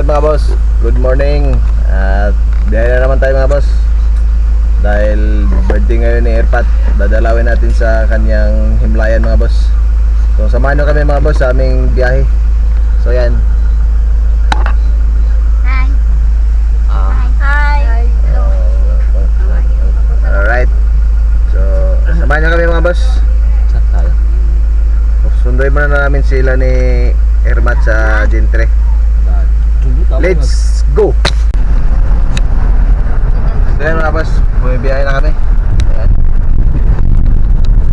Alright mga boss, good morning. At biyahe na naman tayo mga boss. Dahil birthday ngayon ni Airpat Dadalawin natin sa kanyang himlayan mga boss. So samahan nyo kami mga boss sa aming biyahe. So yan. Hi. Ah, Hi. Alright. So samahan nyo kami mga boss. Sunduin muna namin sila ni Ermat sa Gentre Let's go! So yan mga boss, bumibiyahe na kami. Ayan.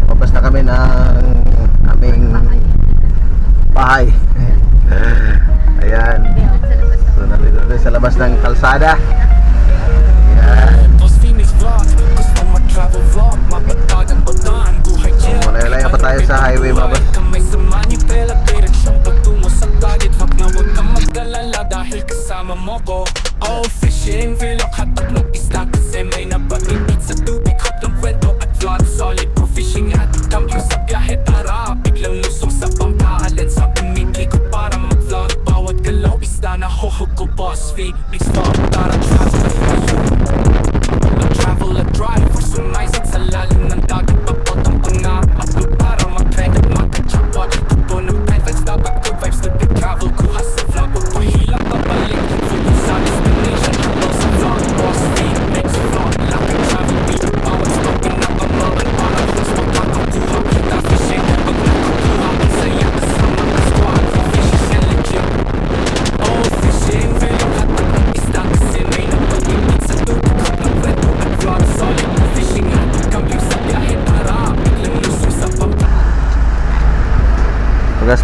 Papas na kami ng aming bahay. Ayan. So nandito tayo sa labas ng kalsada. Ayan. Chill Malayo-layo pa tayo sa highway, mga boss. Mag-alala Dahil kasama mo ko. Oh, fishing Vilok hatag ng isda Kasi may napainit sa tubig. Hot ng kwento at vlog Solid pro fishing at camping sa biyahe. Tara, biglang lusong sa pangkalan Sa umiti ko para mag-vlog Bawat galaw isda na huhog ko Boss. Phoenix Vlog Tara,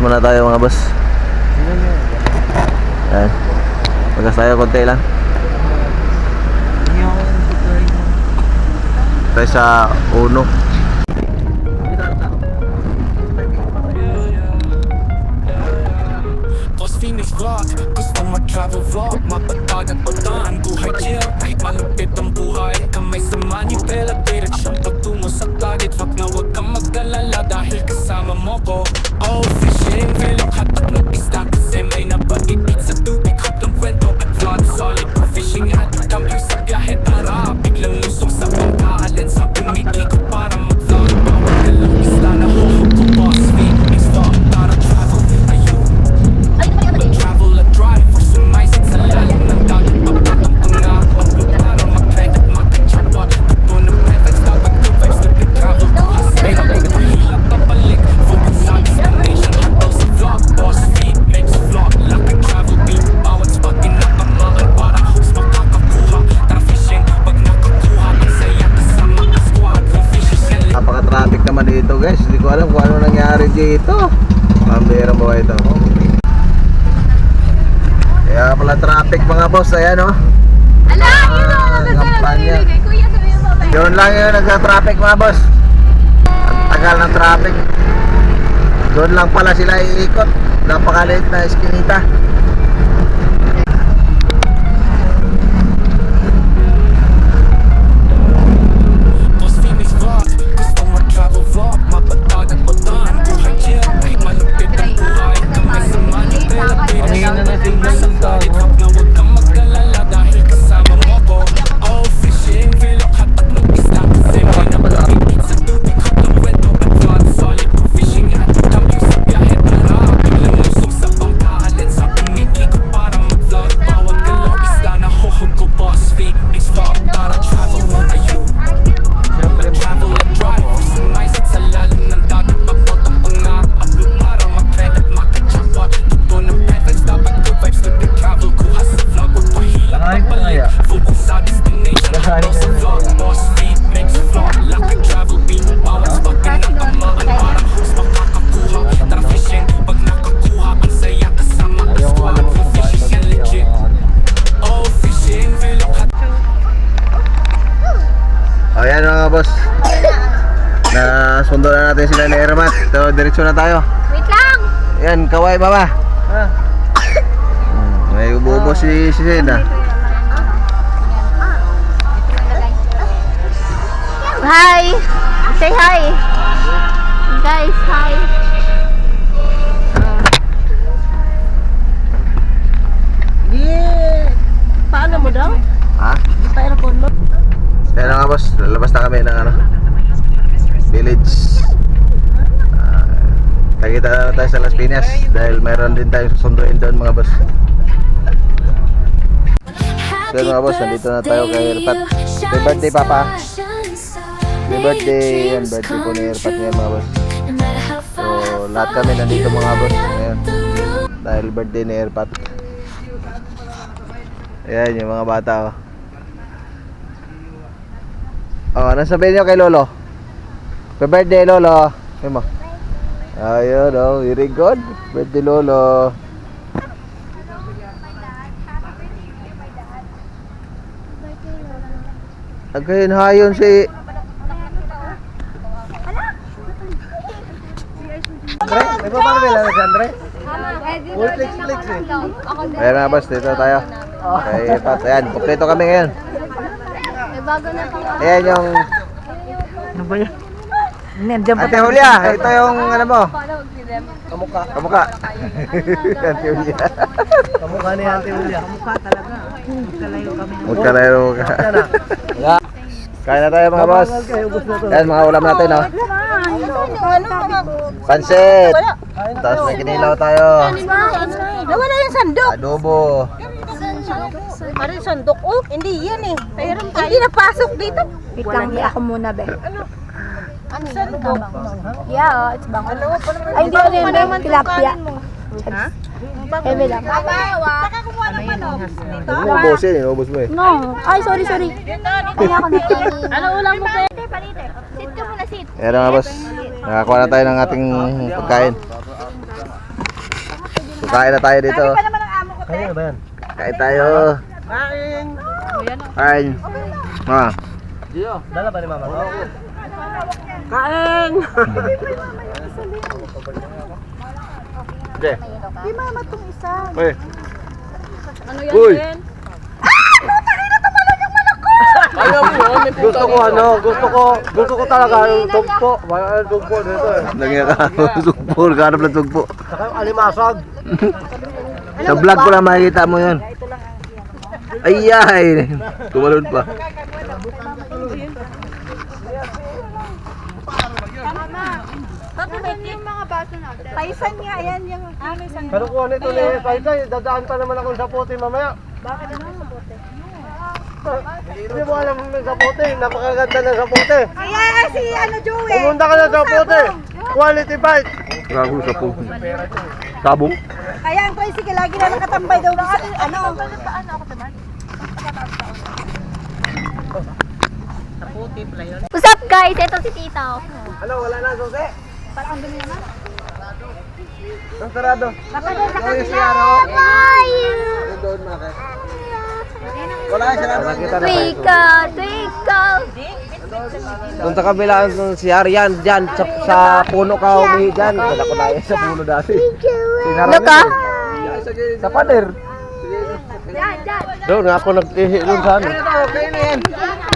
muna tayo mga boss. Ayan. Pagas tayo konti lang. Tayo sa uno. Phoenix Vlog Gusto mag-travel vlog Mapatag at pagdaan Buhay chill Kahit malupit ang buhay Kamay sa manipela Direksyon pagtungo sa target Wag na wag kang mag-alala Dahil kasama mo ko boss. Ayan oh. Ala, yun ang Ah, kampanya. kay Kuya sabi mo ba? Yun lang yung nagka-traffic mga boss. Ang tagal ng traffic. Doon lang pala sila iikot. Napakaliit na eskinita. Boss Phoenix Vlog Gusto mag-travel Na tayo. Wait lang. Yan, kaway baba. Ha? Hmm, may ubo-ubo oh. si, si Zena. Ah. Hi! Say hi! Guys, hi! Yeah. Paano mo daw? Ha? Di pa aircon mo? Kaya na nga boss, lalabas na kami ng ano? Village Nakita na tayo sa Las Piñas dahil mayroon din tayong susunduin doon mga boss. So mga boss, nandito na tayo kay Erpat. Happy birthday, Papa. Happy birthday. Yan, birthday po ni Erpat ngayon mga boss. So, lahat kami nandito mga boss ngayon. Dahil birthday ni Erpat. Ayan, yung mga bata oh. Oh, ano sabihin nyo kay Lolo? Happy birthday, Lolo. Ayun mo. Ayun, oh, very good. Birthday, Lolo. Again, hayon si... Andre, may pa paano nila si Andre? Full flex flex eh. Ayan mga boss, dito tayo. Kay Pat, ayan, kompleto kami ngayon. May bago na pang Ayan yung... Ano ba yan? Nandiyan pa Ate Julia, ito yung ano mo? Kamukha. Kamukha. Ate Julia. Kamukha ni Ate Julia. Kamukha talaga. Magkalayo kami. Magkalayo ka. Kain na tayo mga boss. Ayan mga ulam natin oh. Pansit. Tapos may kinilaw tayo. Nawala yung sandok. Adobo. Ano yung sandok? Oh, hindi yan eh. Hindi napasok dito. Wait lang, ako muna, be. Ano sandok? Yeah, oh, it's bang. Ay, hindi ko din. Tilapia. Ha? Eme lang. Saka kumuha ng manok. Huwag mo ubusin, inubos mo eh. No. Ay, sorry, sorry. Kaya ako na. Ano ulam mo ba? Sit ka muna, sit. Ayan mga boss. Nakakuha na tayo ng ating pagkain. Kain na tayo dito. Kaya ba yan? Kain tayo. Kain! Kain. Ah. Dala ba ni Mama? Kain! Okay. Di mama tong isa. Uy. Ano yan, Uy. Gusto ko ano, gusto ko, gusto ko talaga yung tugpo. Wala yung tugpo dito eh. Nangyay ka. Sugpo. Naghanap ng sugpo. Saka yung alimasag. Sa vlog ko lang makikita mo yun. Ay, ay. Tumalon pa. Paisan nga, yan yung... Pero kung ano ito ni Paitay, dadaan pa naman ako sa puti mamaya. Bakit ano sa bote? Hindi mo alam yung sa puti, napakaganda ng sa puti. Kaya si ano, Joey. Pumunta ka na sa puti. Quality bite. Gago sa po. Sabong? Kaya ang tricycle lagi na nakatambay daw sa ano. What's up guys? Ito si Tito. Ano, wala na susi? Ang sarado. Ikaw yung siyaro. Bye! Doon, Maka. Wala ka sila. Nakita na tayo. Twinkle, twinkle. Doon sa kabila ng siyar yan, dyan, sa, sa puno ka umihi dyan. Wala ko na yan sa puno dati. Sinara Ano ka? Sa pader. Yan, yan. Doon ako nag-ihi doon sa ano.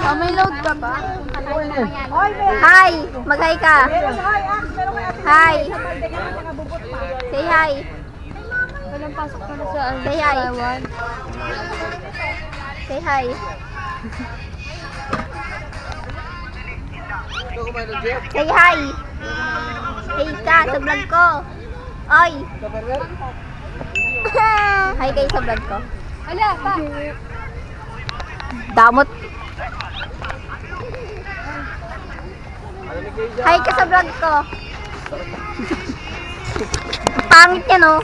Oh, may load ka ba? Hi! Mag-hi ka. Hi! Say hi. Say hi. Say hi. Say hi. Hey ka sa vlog ko. Oy. Hi kayo sa vlog ko. Ala, pa. Damot. Hi ka sa vlog ko. Pangit yan oh.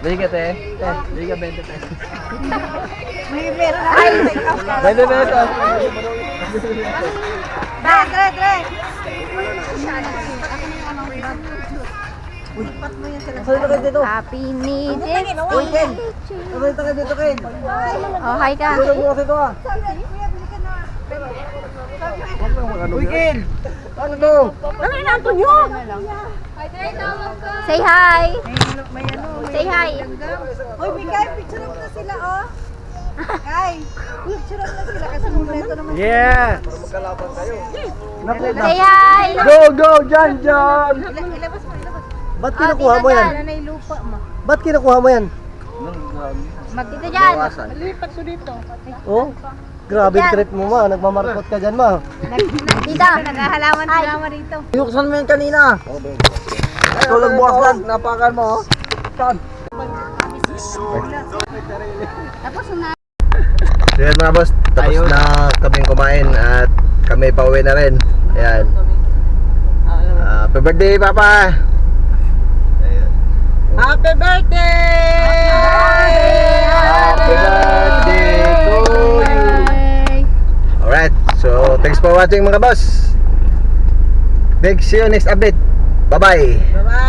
Dali ka te. Dali ka 20 pesos. Ay, 20 pesos. Dre, dre, dre. Saan ka dito? happy ni Jen. Saan ka dito Ken? Oh, hi ka. Tulog mo kasi ito ah. Uy Ken! Ano to? Ano inaanto nyo? Say hi. Say hi. Uy, Mikay, picture mo na sila, oh. Kay, picture mo na sila kasi muleto naman. Yeah! Naku, Say hi. Go, go, Jan, Jan! Ilabas mo, ilabas. Ba't kinukuha mo yan? Ano na yung lupa mo? Ba't kinukuha mo yan? Dito dyan. Lipat ko dito. Oh? Grabe Yan. trip mo ma, nagmamarkot ka dyan ma. Dito. Naghahalaman sila mo rito. Binuksan mo yan kanina. Ikaw nagbukas yan, napakan mo oh. Saan? Tapos na. So yan mga boss, tapos na kaming kumain at kami pauwi na rin. Ayan. Ah, happy birthday, Papa! Ayan. Happy birthday! Happy birthday to you! So thanks for watching mga boss. Next see you next update. Bye-bye! Bye-bye!